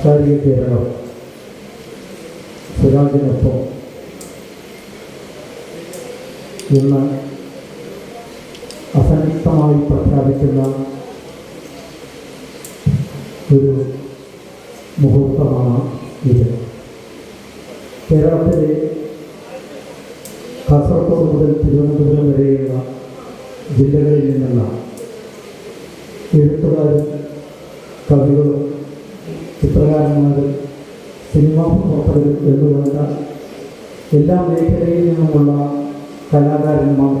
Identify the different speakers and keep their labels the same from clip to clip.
Speaker 1: സാംസ്കാരിക കേരളം സുരാജിനൊപ്പം ഇന്ന് അസംയുക്തമായി പ്രഖ്യാപിക്കുന്ന ഒരു മുഹൂർത്തമാണ് ഇത്. കേരളത്തിലെ കാസർഗോഡ് മുതൽ തിരുവനന്തപുരം വരെയുള്ള ജില്ലകളിൽ നിന്നുള്ള എഴുത്തുകാരും കവികളും ചിത്രകാരന്മാരും സിനിമാ പ്രവർത്തകരും എന്നുവേണ്ട എല്ലാ മേഖലയിൽ നിന്നുമുള്ള കലാകാരന്മാർ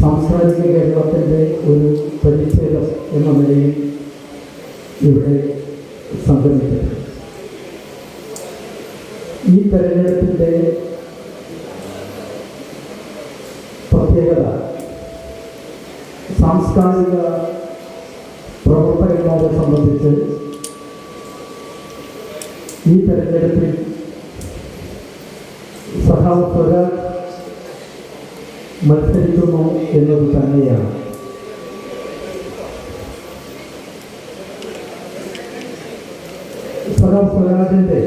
Speaker 1: സാംസ്കാരിക കേരളത്തിന്റെ ഒരു പരിച്ഛേദം എന്ന നിലയിൽ ഇവിടെ സംഗമിക്കുന്നു ഈ തെരഞ്ഞെടുപ്പിന്റെ പ്രത്യേകത സാംസ്കാരിക പ്രവർത്തകന്മാരെ സംബന്ധിച്ച് ഈ തെരഞ്ഞെടുപ്പിൽ സഹാവ് സ്വരാജ് മത്സരിക്കുന്നു എന്നത് തന്നെയാണ്. സഹാവ് സ്വരാജിന്റെ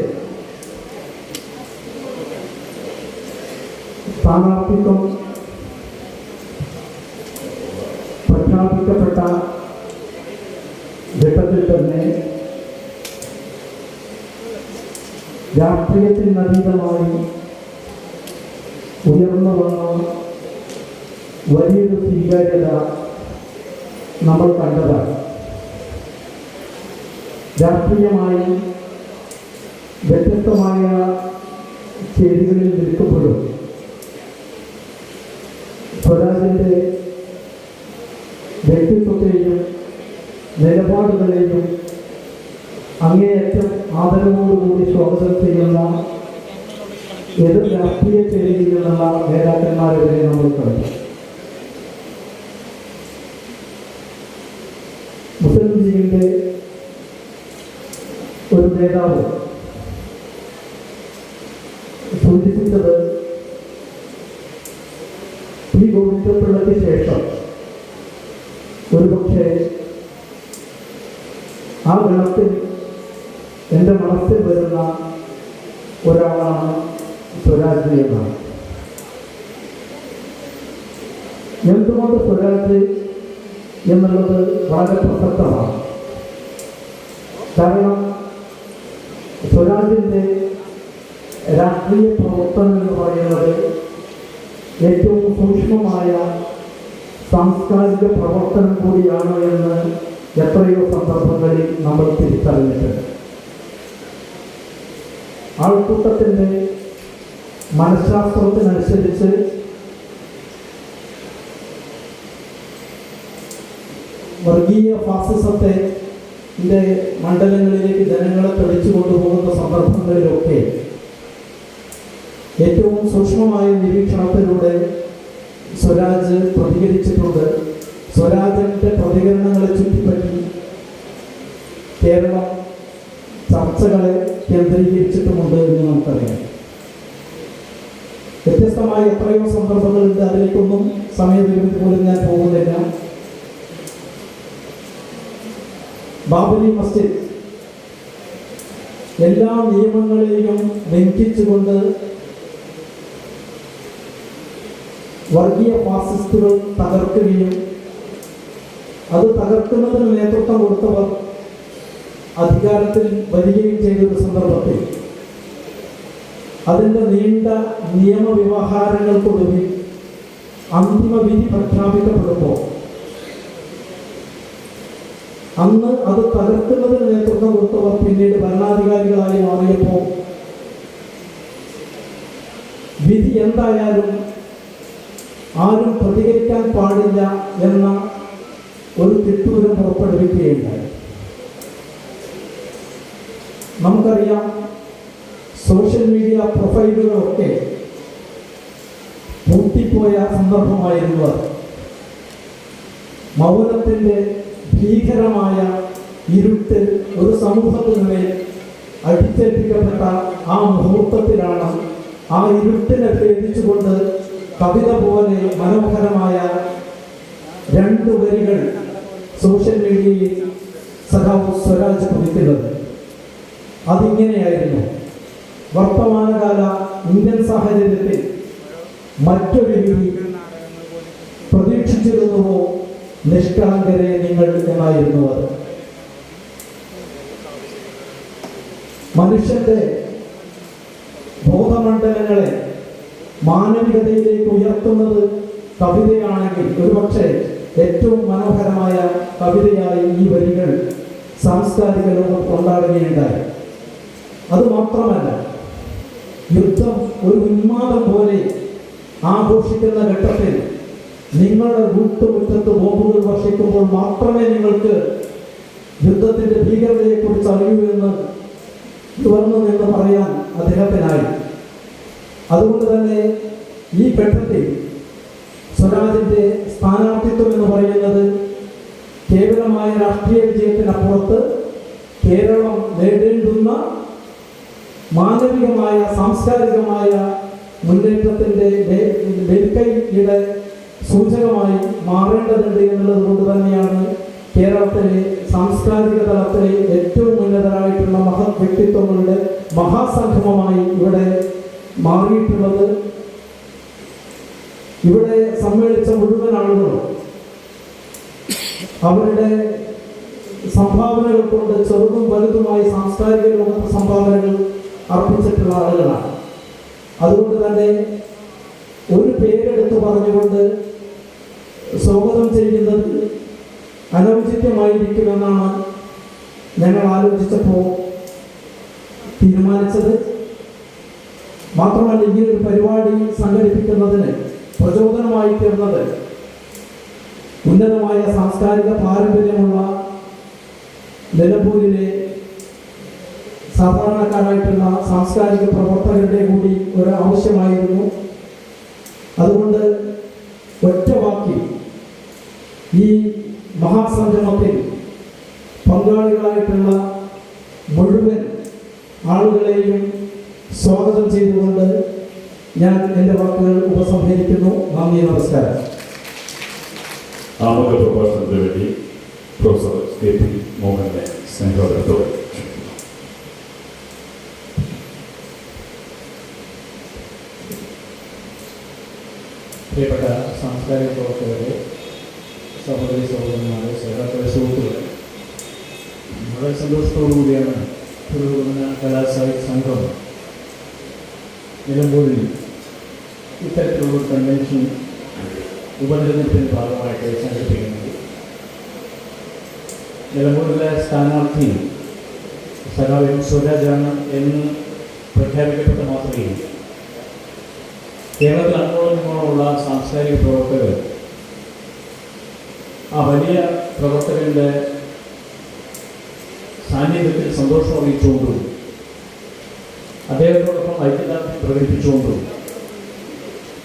Speaker 1: സ്ഥാനാർത്ഥിത്വം പ്രഖ്യാപിക്കപ്പെട്ട ഘട്ടത്തിൽ തന്നെ രാഷ്ട്രീയത്തിനതീതമായി ഉയർന്നു വന്ന വലിയൊരു സ്വീകാര്യത നമ്മൾ കണ്ടതാണ്. രാഷ്ട്രീയമായി വ്യത്യസ്തമായ ചേരികളിൽ നിൽക്കപ്പെടും. സ്വരാജിന്റെ വ്യക്തിത്വത്തെയും നിലപാടുകളെയും ആദരവോടുകൂടി സ്വാഗതം ചെയ്യുന്ന എതിർ രാഷ്ട്രീയ ചേരിയിൽ നിന്നുള്ള നേതാക്കന്മാരെ വരെ നമ്മൾ കണ്ടു മുസ്ലിം ലീഗിന്റെ ഒരു നേതാവ് സൂചിപ്പിച്ചത് പി ഗോവിന്ദപിള്ളയ്ക്ക് ശേഷം ഒരുപക്ഷെ ആ ഗണത്തിൽ എന്റെ മനസ്സിൽ വരുന്ന ഒരാളാണ് സ്വരാജ് എന്നാണ് എന്തുകൊണ്ട് സ്വരാജ് എന്നുള്ളത് വളരെ പ്രസക്തമാണ് കാരണം സ്വരാജിന്റെ രാഷ്ട്രീയ പ്രവർത്തനം എന്ന് പറയുന്നത് ഏറ്റവും സൂക്ഷ്മമായ സാംസ്കാരിക പ്രവർത്തനം കൂടിയാണ് എന്ന് എത്രയോ സന്ദർഭങ്ങളിൽ നമ്മൾ തിരിച്ചറിഞ്ഞിട്ടുണ്ട്. ആൾക്കൂട്ടത്തിന്റെ മനഃശാസ്ത്രത്തിനനുസരിച്ച് വർഗീയ ഫാസിസത്തെ മണ്ഡലങ്ങളിലേക്ക് ജനങ്ങളെ തെളിച്ചു കൊണ്ടുപോകുന്ന സന്ദർഭങ്ങളിലൊക്കെ ഏറ്റവും സൂക്ഷ്മമായ നിരീക്ഷണത്തിലൂടെ സ്വരാജ് പ്രതികരിച്ചിട്ടുണ്ട്. സ്വരാജിന്റെ പ്രതികരണങ്ങളെ ചുറ്റിപ്പറ്റി കേരളം ചർച്ചകളെ കേന്ദ്രീകരിച്ചിട്ടുമുണ്ട് എന്ന് നമുക്കറിയാം. വ്യത്യസ്തമായ എത്രയോ സന്ദർഭങ്ങളുണ്ട്. അതിലേക്കൊന്നും സമയപരിമിതി പോലും ഞാൻ പോകുന്നില്ല. ബാബരി മസ്ജിദ്. എല്ലാ നിയമങ്ങളെയും ലംഘിച്ചുകൊണ്ട് വർഗീയ ഫാസിസ്റ്റുകൾ തകർക്കുകയും അത് തകർക്കുന്നതിന് നേതൃത്വം കൊടുത്തവർ അധികാരത്തിൽ വരികയും ചെയ്തൊരു സന്ദർഭത്തിൽ. അതിന്റെ നീണ്ട നിയമവ്യവഹാരങ്ങൾക്കൊടുവിൽ അന്തിമ വിധി പ്രഖ്യാപിക്കപ്പെടുമ്പോൾ അന്ന് അത് തകർക്കുന്നതിന് നേതൃത്വം കൊടുത്തവർ പിന്നീട് ഭരണാധികാരികളായി മാറിയപ്പോൾ വിധി എന്തായാലും ആരും പ്രതികരിക്കാൻ പാടില്ല എന്ന ഒരു തിട്ടൂരം പുറപ്പെടുവിക്കുകയുണ്ടായി. നമുക്കറിയാം സോഷ്യൽ മീഡിയ പ്രൊഫൈലുകളൊക്കെ പൂട്ടിപ്പോയ സന്ദർഭമായിരുന്നു അത്. മൗനത്തിന്റെ ഭീകരമായ ഇരുട്ട് ഒരു സമൂഹത്തിന് മേൽ അടിച്ചേൽപ്പിക്കപ്പെട്ട ആ മുഹൂർത്തത്തിലാണ് ആ ഇരുട്ടിനെ ഭേദിച്ചുകൊണ്ട് കവിത പോലെ മനോഹരമായ രണ്ട് വരികൾ സോഷ്യൽ മീഡിയയിൽ സഖാവ് സ്വരാജ് കുറിക്കുന്നത്. അതിങ്ങനെയായിരുന്നു. വർത്തമാനകാല ഇന്ത്യൻ സാഹചര്യത്തിൽ മറ്റൊരു രീതി പ്രതീക്ഷിച്ചിരുന്നുവോ നിഷ്കളങ്കരെ നിങ്ങൾ എന്നായിരുന്നു അത് മനുഷ്യന്റെ ബോധമണ്ഡലങ്ങളെ മാനവികതയിലേക്ക് ഉയർത്തുന്നത് കവിതയാണെങ്കിൽ ഒരുപക്ഷെ ഏറ്റവും മനോഹരമായ കവിതയായി ഈ വരികൾ സാംസ്കാരിക ലോകം കൊണ്ടാടുകയുണ്ടായി. അത് മാത്രമല്ല യുദ്ധം ഒരു ഉന്മാദം പോലെ ആഘോഷിക്കുന്ന ഘട്ടത്തിൽ നിങ്ങളുടെ വീട്ടുമുറ്റത്ത് ബോംബുകൾ വർഷിക്കുമ്പോൾ മാത്രമേ നിങ്ങൾക്ക് യുദ്ധത്തിന്റെ ഭീകരതയെ കുറിച്ച് അറിയൂ എന്ന് തുറന്നു നിന്ന് പറയാൻ അദ്ദേഹത്തിനായി. അതുകൊണ്ട് തന്നെ ഈ ഘട്ടത്തിൽ സ്വരാജിന്റെ സ്ഥാനാർത്ഥിത്വം എന്ന് പറയുന്നത് കേവലമായ രാഷ്ട്രീയ വിജയത്തിനപ്പുറത്ത് കേരളം നേടേണ്ടുന്ന മാനവികമായ സാംസ്കാരികമായ മുന്നേറ്റത്തിന്റെ വേൽക്കൈയുടെ സൂചകമായി മാറേണ്ടതുണ്ട് എന്നുള്ളത് കൊണ്ട് തന്നെയാണ് കേരളത്തിലെ സാംസ്കാരിക തലത്തിലെ ഏറ്റവും ഉന്നതരായിട്ടുള്ള മഹത് വ്യക്തിത്വങ്ങളുടെ മഹാസംഗമമായി ഇവിടെ മാറിയിട്ടുള്ളത്. ഇവിടെ സമ്മേളിച്ച മുഴുവൻ ആളുകളും അവരുടെ സംഭാവനകൾ കൊണ്ട് ചെറുതും വലുതുമായി സാംസ്കാരിക ലോകത്ത് സംഭാവനകൾ അർപ്പിച്ചിട്ടുള്ള ആളുകളാണ്. അതുകൊണ്ട് തന്നെ ഒരു പേരെടുത്ത് പറഞ്ഞുകൊണ്ട് സ്വാഗതം ചെയ്യുന്നത് അനൗചിത്യമായിരിക്കുമെന്നാണ് ഞങ്ങൾ ആലോചിച്ചപ്പോൾ തീരുമാനിച്ചത്. മാത്രമല്ല ഈ ഒരു പരിപാടി സംഘടിപ്പിക്കുന്നതിന് പ്രചോദനമായി തീർന്നത് ഉന്നതമായ സാംസ്കാരിക പാരമ്പര്യമുള്ള നിലമ്പൂരിലെ സാധാരണക്കാരായിട്ടുള്ള സാംസ്കാരിക പ്രവർത്തകരുടെ കൂടി ഒരു ആവശ്യമായിരുന്നു. അതുകൊണ്ട് ഒറ്റ ഈ മഹാസംഗമത്തിൽ പങ്കാളികളായിട്ടുള്ള മുഴുവൻ ആളുകളെയും സ്വാഗതം ചെയ്തുകൊണ്ട് ഞാൻ എന്റെ വാക്കുകൾ ഉപസംഹരിക്കുന്നു. നന്ദി നമസ്കാരം.
Speaker 2: ആമുഖ പ്രഭാഷണത്തിന് വേണ്ടി പ്രൊഫസർ കെ പി മോഹനെ സ്നേഹത്തോടെ
Speaker 3: പ്രിയപ്പെട്ട സാംസ്കാരിക പ്രവർത്തകരെ സഹോദരി സഹോദരന്മാരെ സഹോദര സുഹൃത്തുക്കളെ. വളരെ സന്തോഷത്തോടു കൂടിയാണ് പുരോഗമന കലാസാഹിത്യ സംഘം നിലമ്പൂരിൽ ഇത്തരത്തിലുള്ള കൺവെൻഷൻ ഉപതെരഞ്ഞെടുപ്പിന്റെ ഭാഗമായിട്ട് സംഘടിപ്പിക്കുന്നത്. നിലമ്പൂരിലെ സ്ഥാനാർത്ഥി സഖാവ് എം സ്വരാജാണ് എന്ന് പ്രഖ്യാപിക്കപ്പെട്ട മാത്രമേ കേരളത്തിൽ അങ്ങോളം ഇങ്ങോളമുള്ള സാംസ്കാരിക പ്രവർത്തകർ ആ വലിയ പ്രവർത്തകരുടെ സാന്നിധ്യത്തിൽ സന്തോഷം അറിയിച്ചുകൊണ്ടും അദ്ദേഹത്തോടൊപ്പം ഐക്യദാർഢ്യം പ്രകടിപ്പിച്ചുകൊണ്ടും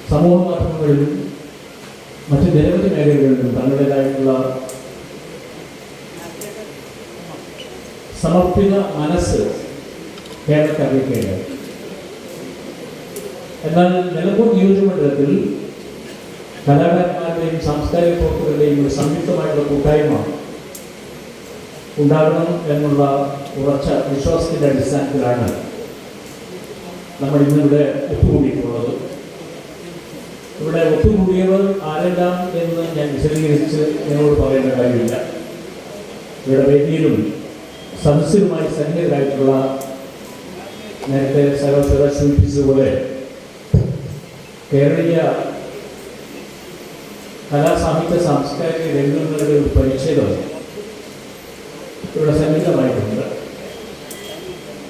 Speaker 3: സമൂഹ മാധ്യമങ്ങളിലും മറ്റ് നിരവധി മേഖലകളിലും തങ്ങളുടേതായിട്ടുള്ള സമർപ്പിത മനസ്സ് കേരളത്തെ അറിയിക്കേണ്ടത് എന്നാൽ നിലമ്പൂർ നിയോജകമണ്ഡലത്തിൽ കലാകാരന്മാരുടെയും സാംസ്കാരിക പ്രവർത്തകരുടെയും ഒരു സംയുക്തമായിട്ടുള്ള കൂട്ടായ്മ ഉണ്ടാകണം എന്നുള്ള ഉറച്ച വിശ്വാസത്തിന്റെ അടിസ്ഥാനത്തിലാണ് നമ്മൾ ഇന്നിവിടെ ഒത്തുകൂടിയിട്ടുള്ളത് ഇവിടെ ഒത്തുകൂടിയവർ ആരെല്ലാം എന്ന് ഞാൻ വിശദീകരിച്ച് നിങ്ങളോട് പറയേണ്ട കാര്യമില്ല. ഇവിടെ വേദിയിലും സദസ്സിലുമായി സന്നിഹിതരായിട്ടുള്ള നേരത്തെ സരോസര സൂചിപ്പിച്ചതുപോലെ കേരളീയ കലാസാഹിത്യ സാംസ്കാരിക രംഗങ്ങളുടെ ഒരു പരിച്ഛേദം ഇവിടെ സന്നിഹിതമായിട്ടുണ്ട്.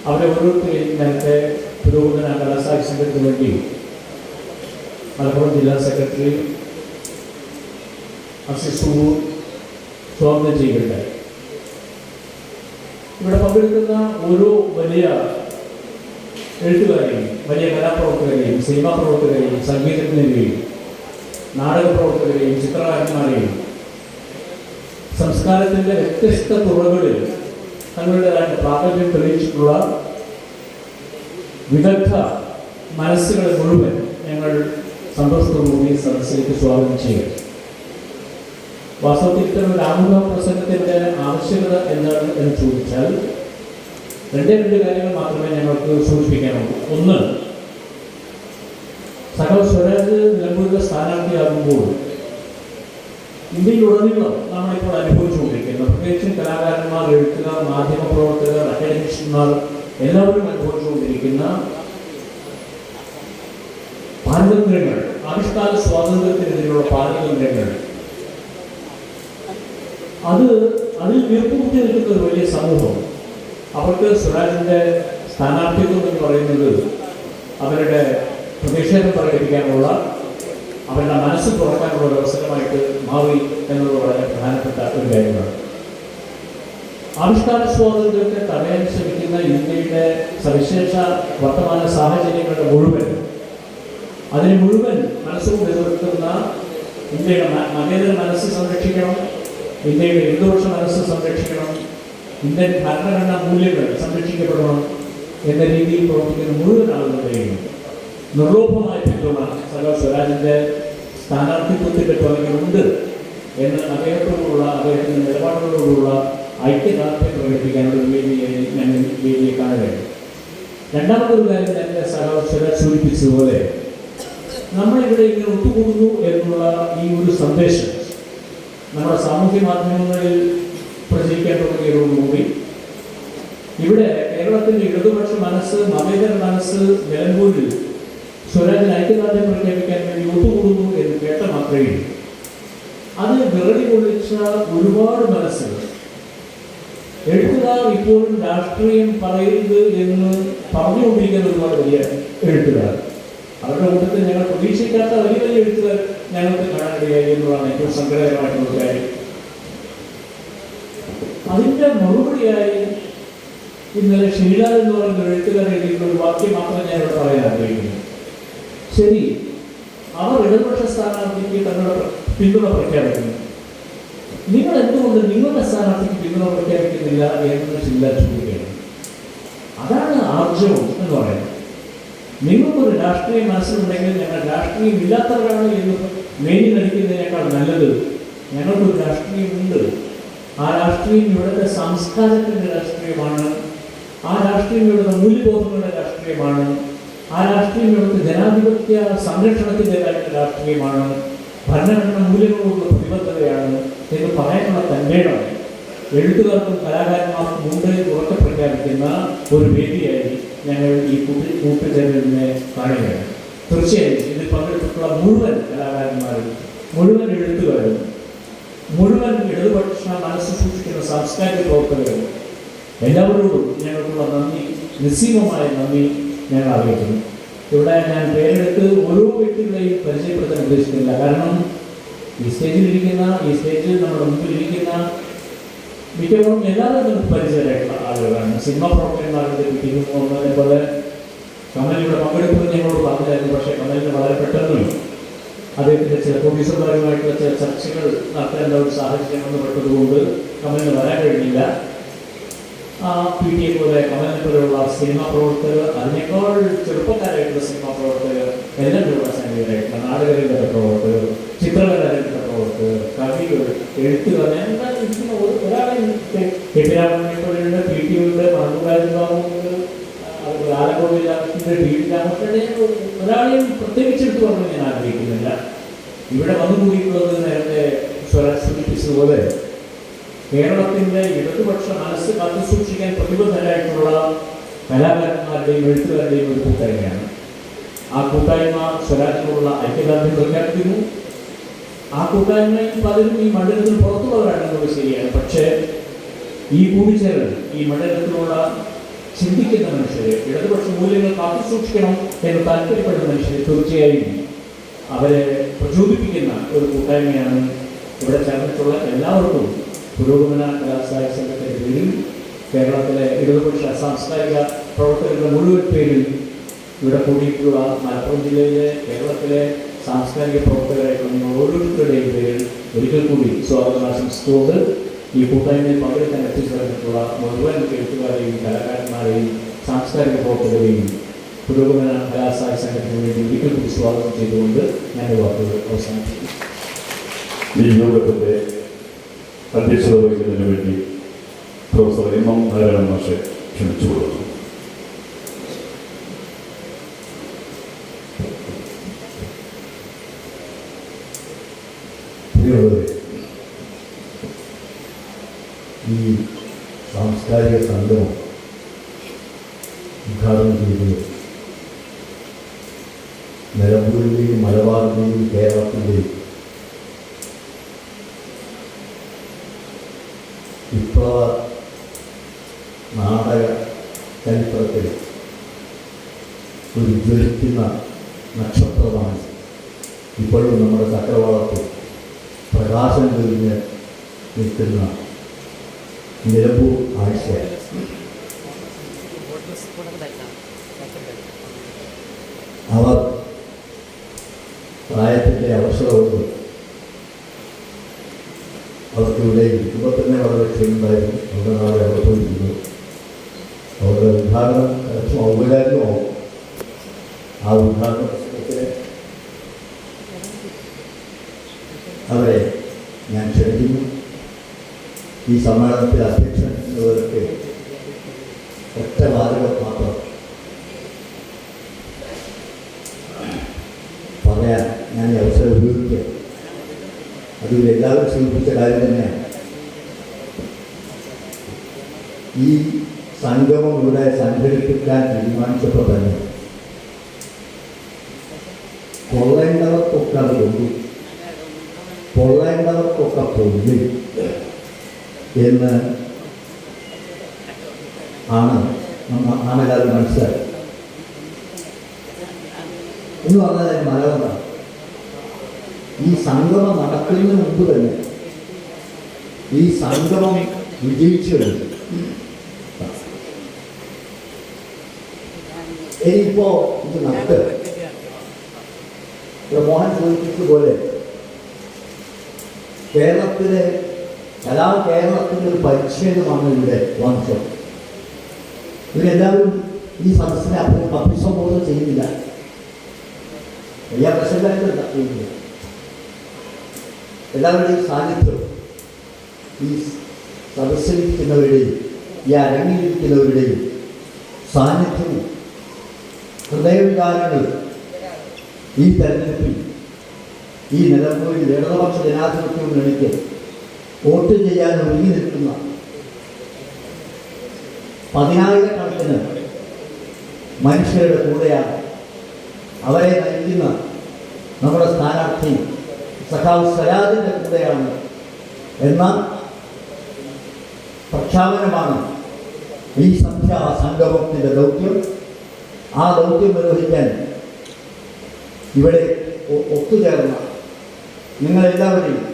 Speaker 3: അവരെ ഓരോരുത്തരെയും നേരത്തെ പുരോഗമന കലാസാഹിത്യ സംഘത്തിന് വേണ്ടി മലപ്പുറം ജില്ലാ സെക്രട്ടറി അസിസൂർ സ്വാഗതം ചെയ്യുകയുണ്ടായി. ഇവിടെ പങ്കെടുക്കുന്ന ഓരോ വലിയ എഴുത്തുകാരെയും വലിയ കലാപ്രവർത്തകരെയും സിനിമാ പ്രവർത്തകരെയും സംഗീതജ്ഞരെയും നാടക പ്രവർത്തകരെയും ചിത്രകാരന്മാരെയും സംസ്കാരത്തിന്റെ വ്യത്യസ്ത തുറകളിൽ തങ്ങളുടേതായ പ്രാഗല്യം തെളിയിച്ചിട്ടുള്ള വിദഗ്ധ മനസ്സുകളെ മുഴുവൻ ഞങ്ങൾ സന്തോഷത്തോടുകൂടി സദസ്സിലേക്ക് സ്വാഗതം ചെയ്യുക വാസ്തവത്തിൽ ഇത്തരം ഒരു ആമുഖ പ്രസംഗത്തിന്റെ ആവശ്യകത എന്താണ് എന്ന് ചോദിച്ചാൽ രണ്ടേ രണ്ട് കാര്യങ്ങൾ മാത്രമേ ഞങ്ങൾക്ക് സൂചിപ്പിക്കാനുള്ളൂ. ഒന്ന് സഹോ സ്വരാജ് നിലമ്പൂരിലെ സ്ഥാനാർത്ഥിയാകുമ്പോൾ ഇന്ത്യയിലുടനീളം നമ്മളിപ്പോൾ അനുഭവിച്ചുകൊണ്ടിരിക്കുന്നത്. പ്രത്യേകിച്ചും കലാകാരന്മാർ എഴുത്തുകാർ മാധ്യമപ്രവർത്തകർ അക്കാഡമിഷ്യന്മാർ എല്ലാവരും അനുഭവിച്ചുകൊണ്ടിരിക്കുന്ന പാരതന്ത്ര്യങ്ങൾ അനുഷ്ഠാന സ്വാതന്ത്ര്യത്തിനെതിരെയുള്ള പാരതന്ത്ര്യങ്ങൾ. അത് അതിൽ വീർപ്പുമുട്ടി നിൽക്കുന്ന ഒരു വലിയ സമൂഹം. അവർക്ക് സ്വരാജിന്റെ സ്ഥാനാർത്ഥിത്വം എന്ന് പറയുന്നത് അവരുടെ പ്രതിഷേധം പ്രകടിപ്പിക്കാനുള്ള അവരുടെ മനസ്സ് തുറക്കാനുള്ള ഒരു അവസരമായിട്ട് മാറി എന്നുള്ളത് വളരെ പ്രധാനപ്പെട്ട ഒരു കാര്യമാണ്. ആവിഷ്കാര സ്വാതന്ത്ര്യത്തെ തടയാൻ ശ്രമിക്കുന്ന ഇന്ത്യയുടെ സവിശേഷ വർത്തമാന സാഹചര്യങ്ങളുടെ മുഴുവൻ അതിന് മുഴുവൻ മനസ്സുകൊണ്ട് എതിർക്കുന്ന ഇന്ത്യയുടെ മതേതര മനസ്സ് സംരക്ഷിക്കണം ഇന്ത്യയുടെ ഹിന്ദുപക്ഷ മനസ്സ് സംരക്ഷിക്കണം ഇന്ത്യൻ ഭരണഘടനാ മൂല്യങ്ങൾ സംരക്ഷിക്കപ്പെടണം എന്ന രീതിയിൽ പ്രവർത്തിക്കുന്ന മുഴുവൻ ആളുകളുടെയും നിർലോഭമായ പിന്തുണ സർവ സ്വരാജിന്റെ സ്ഥാനാർത്ഥിത്വത്തിന്റെ പിറകിലുണ്ട് എന്ന് അദ്ദേഹത്തോടുള്ള അദ്ദേഹത്തിന്റെ നിലപാടുകളോടുള്ള ഐക്യദാർഢ്യം പ്രകടിപ്പിക്കാനുള്ള ഒരു വേദിയായി ഞാൻ വേദിയെ കാണുകയാണ്. രണ്ടാമതൊരു കാര്യം തന്നെ സഹ സ്വരാജ് സൂചിപ്പിച്ചതുപോലെ നമ്മളിവിടെ ഇങ്ങനെ ഒത്തുകൂടുന്നു എന്നുള്ള ഈ ഒരു സന്ദേശം നമ്മുടെ സാമൂഹ്യ മാധ്യമങ്ങളിൽ പ്രചരിക്കാൻ തുടങ്ങിയതോടുകൂടി ഇവിടെ കേരളത്തിന്റെ ഇടതുപക്ഷ മനസ്സ് മതേതര മനസ്സ് നിലമ്പൂരിൽ സ്വരാജിന് ഐക്യദാർഢ്യം പ്രഖ്യാപിക്കാൻ വേണ്ടി ഒത്തുകൂടുന്നു എന്ന് കേട്ട മാത്രമേ അത് വിറടി കൊള്ളിച്ച ഒരുപാട് മനസ്സുകൾ. എഴുത്തുകാർ ഇപ്പോഴും രാഷ്ട്രീയം പറയരുത് എന്ന് പറഞ്ഞുകൊണ്ടിരിക്കുന്ന ഒരുപാട് വലിയ എഴുത്തുകാർ. അവരുടെ കൂട്ടത്തിൽ ഞങ്ങൾ പ്രതീക്ഷിക്കാത്ത വലിയ വലിയ എഴുത്തുകാർ ഞങ്ങൾക്ക് കാണാനിടയായി എന്നുള്ളതാണ് ഏറ്റവും സങ്കടകരമായിട്ടുള്ള കാര്യം. അതിന്റെ മറുപടിയായി ഇന്നലെ ഷീല എന്ന് പറയുന്ന എഴുത്തുകാരെ എഴുതിയിട്ടുള്ള ഒരു വാക്യം മാത്രമേ ഞാൻ ഇവിടെ പറയാൻ ആഗ്രഹിക്കുന്നു. ശരി. അവർ ഇടതുപക്ഷ സ്ഥാനാർത്ഥിക്ക് തങ്ങളുടെ പിന്തുണ പ്രഖ്യാപിക്കുന്നു. നിങ്ങൾ എന്തുകൊണ്ട് നിങ്ങളുടെ സ്ഥാനാർത്ഥിക്ക് പിന്തുണ പ്രഖ്യാപിക്കുന്നില്ല എന്ന് ചില ചോദിക്കുകയാണ്. അതാണ് ആർജവം എന്ന് പറയുന്നത്. നിങ്ങൾക്കൊരു രാഷ്ട്രീയ മനസ്സിലുണ്ടെങ്കിൽ ഞങ്ങൾ രാഷ്ട്രീയം ഇല്ലാത്തവരാണ് എന്ന് മേനി നടിക്കുന്നതിനേക്കാൾ നല്ലത് ഞങ്ങൾക്കൊരു രാഷ്ട്രീയമുണ്ട്. ആ രാഷ്ട്രീയം ഇവിടുത്തെ സംസ്കാരത്തിന്റെ രാഷ്ട്രീയമാണ്. ആ രാഷ്ട്രീയം ഇവിടുത്തെ മൂല്യബോധങ്ങളുടെ രാഷ്ട്രീയമാണ്. ആ രാഷ്ട്രീയം നമുക്ക് ജനാധിപത്യ സംരക്ഷണത്തിന്റെതായിട്ടുള്ള രാഷ്ട്രീയമാണ്. ഭരണഘടന മൂല്യങ്ങളോടുള്ള പ്രതിബദ്ധതയാണ് എന്ന് പറയാനുള്ള തന്നെയാണ് എഴുത്തുകാർക്കും കലാകാരന്മാർക്കും മുമ്പേ ഉറക്കെ പ്രഖ്യാപിക്കുന്ന ഒരു വേദിയായി ഞങ്ങൾ ഈ കൂട്ടി കൂട്ടിച്ചേരലിനെ കാണുകയാണ്. തീർച്ചയായും ഇതിൽ പങ്കെടുത്തിട്ടുള്ള മുഴുവൻ കലാകാരന്മാരും മുഴുവൻ എഴുത്തുകാരും മുഴുവൻ ഇടതുപക്ഷ മനസ്സ് സൂക്ഷിക്കുന്ന സാംസ്കാരിക പ്രവർത്തകരും എല്ലാവരോടും ഞങ്ങൾക്കുള്ള നന്ദി നിസ്സീമമായ നന്ദി. ഞങ്ങൾ അറിയിക്കുന്നു ഇവിടെ ഞാൻ പേരെടുത്ത് ഓരോ വ്യക്തികളെയും പരിചയപ്പെടുത്താൻ ഉദ്ദേശിക്കുന്നില്ല. കാരണം ഈ സ്റ്റേജിലിരിക്കുന്ന ഈ സ്റ്റേജിൽ നമ്മുടെ മുമ്പിലിരിക്കുന്ന മിക്കവാറും എല്ലാവരും നമുക്ക് പരിചയമായിട്ടുള്ള ആളുകളാണ്. സിനിമ പ്രവർത്തകന്മാരുടെ തിരിഞ്ഞു ഒന്നതിനെ പോലെ കമലിയുടെ പങ്കെടുക്കുന്നത് ഞങ്ങളോട് പറഞ്ഞായിരുന്നു പക്ഷേ കമലിന് വളരെ പെട്ടെന്ന് അദ്ദേഹത്തിന്റെ ചില പ്രൊഡ്യൂസർമാരുമായിട്ടുള്ള ചില ചർച്ചകൾ നടത്തേണ്ട ഒരു സാഹചര്യം വന്നുപെട്ടതുകൊണ്ട് കമലിന് വരാൻ കഴിഞ്ഞില്ല. പി ടി എ പോലെ കമലിനെ പോലെയുള്ള സിനിമാ പ്രവർത്തകർ അതിനേക്കാൾ ചെറുപ്പക്കാരായിട്ടുള്ള സിനിമാ പ്രവർത്തകർ എല്ലാം വിവസായികളായിട്ടുള്ള നാടകരംഗത്തെ പ്രവർത്തകർ ചിത്രകലാരംഗത്തെ പ്രവർത്തകർ കവികൾ എഴുത്തുകാർ ഞാൻ ഇരിക്കുന്ന ഒരാളെ കെ പി രാമനെ പോലെയുണ്ട് പി ടി ഉണ്ട് മണമ്പുരാജ് ബാബുണ്ട് അതുപോലെ ആലക്കോട് രാമകൃഷ്ണന്റെ ടി വി രാമകൃഷ്ണന്റെ ഞാൻ ഒരാളെയും പ്രത്യേകിച്ച് എടുത്തു പറഞ്ഞു ഞാൻ ആഗ്രഹിക്കുന്നില്ല. ഇവിടെ വന്നുകൂടിയിട്ടുള്ളത് നേരത്തെ സ്വരാജ് സൂചിപ്പിച്ചതുപോലെ കേരളത്തിന്റെ ഇടതുപക്ഷ മനസ്സ് കാത്തുസൂക്ഷിക്കാൻ പ്രതിബദ്ധരായിട്ടുള്ള കലാകാരന്മാരുടെയും എഴുത്തുകാരുടെയും ഒരു കൂട്ടായ്മയാണ്. ആ കൂട്ടായ്മ സ്വരാജിനോടുള്ള ഐക്യദാർഢ്യം പ്രഖ്യാപിക്കുന്നു. ആ കൂട്ടായ്മയിൽ പലരും ഈ മണ്ഡലത്തിൽ പുറത്തുള്ളവരാണെന്നത് ശരിയാണ്. പക്ഷേ ഈ കൂടിച്ചേരൽ ഈ മണ്ഡലത്തിലുള്ള ചിന്തിക്കുന്ന മനുഷ്യരെ ഇടതുപക്ഷ മൂല്യങ്ങൾ കാത്തുസൂക്ഷിക്കണം എന്ന് താല്പര്യപ്പെടുന്ന മനുഷ്യരെ തീർച്ചയായും അവരെ പ്രചോദിപ്പിക്കുന്ന ഒരു കൂട്ടായ്മയാണ് ഇവിടെ ചേർന്നിട്ടുള്ള എല്ലാവർക്കും പുരോഗമന കലാസാഹിത്യ സംഘത്തിന്റെ പേരിൽ കേരളത്തിലെ ഇടതുപക്ഷ സാംസ്കാരിക പ്രവർത്തകരുടെ മുഴുവൻ പേരിൽ ഇവിടെ കൂടിയിട്ടുള്ള മലപ്പുറം ജില്ലയിലെ കേരളത്തിലെ സാംസ്കാരിക പ്രവർത്തകരായിട്ടുള്ള നിങ്ങൾ ഓരോരുത്തരുടെയും പേരിൽ ഒരിക്കൽ കൂടി സ്വാഗതം ആശംസിച്ചുകൊണ്ട് ഈ കൂട്ടായ്മയിൽ പങ്കെടുക്കാൻ എത്തിച്ചേർന്നിട്ടുള്ള മുഴുവൻ എഴുത്തുകാരെയും കലാകാരന്മാരെയും സാംസ്കാരിക പ്രവർത്തകരെയും പുരോഗമന കലാസാഹിത്യ സംഘത്തിന് വേണ്ടി ഒരിക്കൽ കൂടി സ്വാഗതം ചെയ്തുകൊണ്ട് ഞാൻ വാക്കുകൾ അവസാനിപ്പിക്കുന്നു.
Speaker 2: അധ്യക്ഷത വഹിക്കുന്നതിന് വേണ്ടി പ്രൊഫസർ എം എം നാരായണൻ മാഷെ ക്ഷണിച്ചു കൊടുക്കുന്നു
Speaker 4: ഈ സാംസ്കാരിക സംഗമം ഉദ്ഘാടനം ചെയ്തത് നിലമ്പൂരിന്റെയും മലബാറിന്റെയും കേരളത്തിന്റെയും വിപ്ലവ നാടക ചരിത്രത്തിൽ ഒരു ജ്വലിക്കുന്ന നക്ഷത്രമാണ് ഇപ്പോഴും നമ്മുടെ ചക്രവാളത്തിൽ പ്രകാശം കഴിഞ്ഞ് നിൽക്കുന്ന നിലമ്പൂർ ആഴ്ച അവർ പ്രായത്തിന്റെ അവസരമുണ്ട് അവർക്ക് ഇവിടെ ഇരിക്കുമ്പോൾ തന്നെ വളരെ ക്ഷീണമായിരുന്നു അവിടെ നാളെ അവിടെ പോയിരുന്നു അവരുടെ ഉദ്ഘാടനം ഔപചാരികമാവും ആ ഉദ്ഘാടന പ്രസംഗത്തിലെ അവരെ ഞാൻ ക്ഷണിക്കുന്നു ഈ സമ്മേളനത്തിൽ അധ്യക്ഷൻ എന്നവർക്ക് ഒറ്റ വാചകം മാത്രം പറയാൻ ഞാൻ ഈ അവസരം ഉപയോഗിക്കുക അതിൽ എല്ലാവരും സൂചിപ്പിച്ച കാര്യം തന്നെയാണ് ഈ സംഗമം ഇവിടെ സംഘടിപ്പിക്കാൻ തീരുമാനിച്ചപ്പോൾ തന്നെ കൊള്ളേണ്ടവർക്കൊക്കെ അത് കൊണ്ടു. കൊള്ളേണ്ടവർക്കൊക്കെ പൊള്ളി എന്ന് ആണ് നാം എല്ലാവരും എന്ന് പറഞ്ഞാൽ മലയാളം ഈ സംഗമം നടക്കുന്നതിന് മുമ്പ് തന്നെ ഈ സംഗമം വിജയിച്ചു കഴിഞ്ഞു. ഇനിയിപ്പോ ഇത് ഇവിടെ മോഹൻ സൂചിപ്പിച്ചതുപോലെ കേരളത്തിലെ കലാ കേരളത്തിന്റെ ഒരു പരിച്ഛേദമാണ് ഇവിടെ വംശം ഇവരെല്ലാവരും ഈ സദസ്സിനെ അഭി- അഭിസംബോധന ചെയ്യുന്നില്ല. എല്ലാ പ്രശ്നക്കാരും ചെയ്യുന്നില്ല എല്ലാവരുടെയും സാന്നിധ്യം ഈ സദസ്സിലിരിക്കുന്നവരുടെയും ഈ അരങ്ങിലിരിക്കുന്നവരുടെയും സാന്നിധ്യവും ഹൃദയവികാരങ്ങൾ ഈ തെരഞ്ഞെടുപ്പിൽ ഈ നിലമ്പൂരിൽ ഇടതുപക്ഷ ജനാധിപത്യ മുന്നണിക്ക് വോട്ട് ചെയ്യാൻ ഒരുങ്ങി നിൽക്കുന്ന പതിനായിരക്കണക്കിന് മനുഷ്യരുടെ കൂടെയാണ് അവരെ നയിക്കുന്ന നമ്മുടെ സ്ഥാനാർത്ഥി സഖാവ് സയാദിന്റെ കൂടെയാണ് എന്ന പ്രഖ്യാപനമാണ് ഈ സംഖ്യാ സംഗമത്തിന്റെ ദൗത്യം. ആ ദൗത്യം നിർവഹിക്കാൻ ഇവിടെ ഒത്തുചേർന്ന നിങ്ങളെല്ലാവരെയും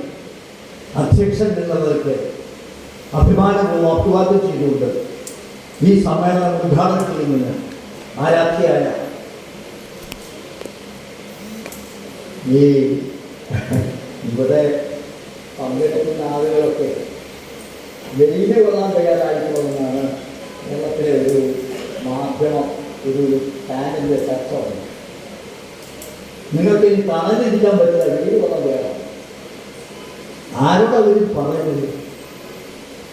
Speaker 4: അധ്യക്ഷൻ എന്നുള്ളവർക്ക് അഭിമാനവും അഭിവാദ്യം ചെയ്തുകൊണ്ട് ഈ സമ്മേളനം ഉദ്ഘാടനം ചെയ്യുന്നതിന് ആരാധ്യയായ ഈ ഇവിടെ പങ്കെടുക്കുന്ന ആളുകളൊക്കെ വെയിൽ കൊള്ളാൻ തയ്യാറായിട്ടുള്ളതെന്നാണ് കേരളത്തിലെ ഒരു മാധ്യമം ഒരു ചാനലിന്റെ ചർച്ചയാണ് നിങ്ങൾക്ക് ഇനി പറഞ്ഞിരിക്കാൻ പറ്റില്ല വീട് വളരെ വേണം. ആരോട് അവർ പറയുന്നത്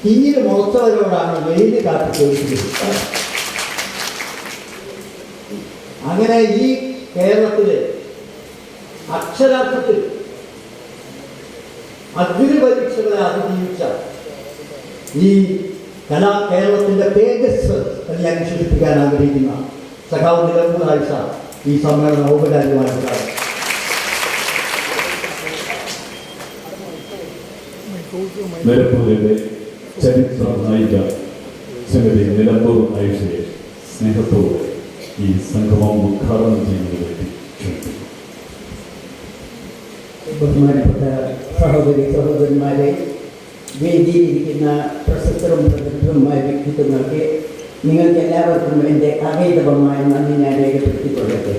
Speaker 4: തീയിൽ മൊത്തവരോടാണ് വെയിൽ കാട്ടി ചോദിക്കുന്നത് അങ്ങനെ ഈ കേരളത്തിലെ അക്ഷരാർത്ഥത്തിൽ അഗ്നി പരീക്ഷകളെ അതിജീവിച്ച ഈ കലാ കേരളത്തിന്റെ തേജസ് എന്ന് ഞാൻ ആഗ്രഹിക്കുന്ന സഖാവ് നിലമ്പൂർ ആഴ്ച ഈ സമ്മേളനം ഔപചാരികമായി ഉദ്ഘാടനം
Speaker 2: നിലമ്പൂരിലെ ചരിത്ര നായിക ശ്രീമതി നിലമ്പൂർ ആയുഷയെ സ്നേഹത്തോടെ ഈ സംഗമം ഉദ്ഘാടനം ചെയ്യുന്നതിന് വേണ്ടി
Speaker 5: ബഹുമാനപ്പെട്ട സഹോദരി സഹോദരന്മാരെ വേദിയിലിരിക്കുന്ന പ്രശസ്തരും പ്രഗത്ഭരുമായ വ്യക്തിത്വങ്ങൾക്ക് നിങ്ങൾക്ക് എല്ലാവർക്കും എന്റെ അകൈതവമായ നന്ദി ഞാൻ രേഖപ്പെടുത്തിക്കൊള്ളട്ടെ.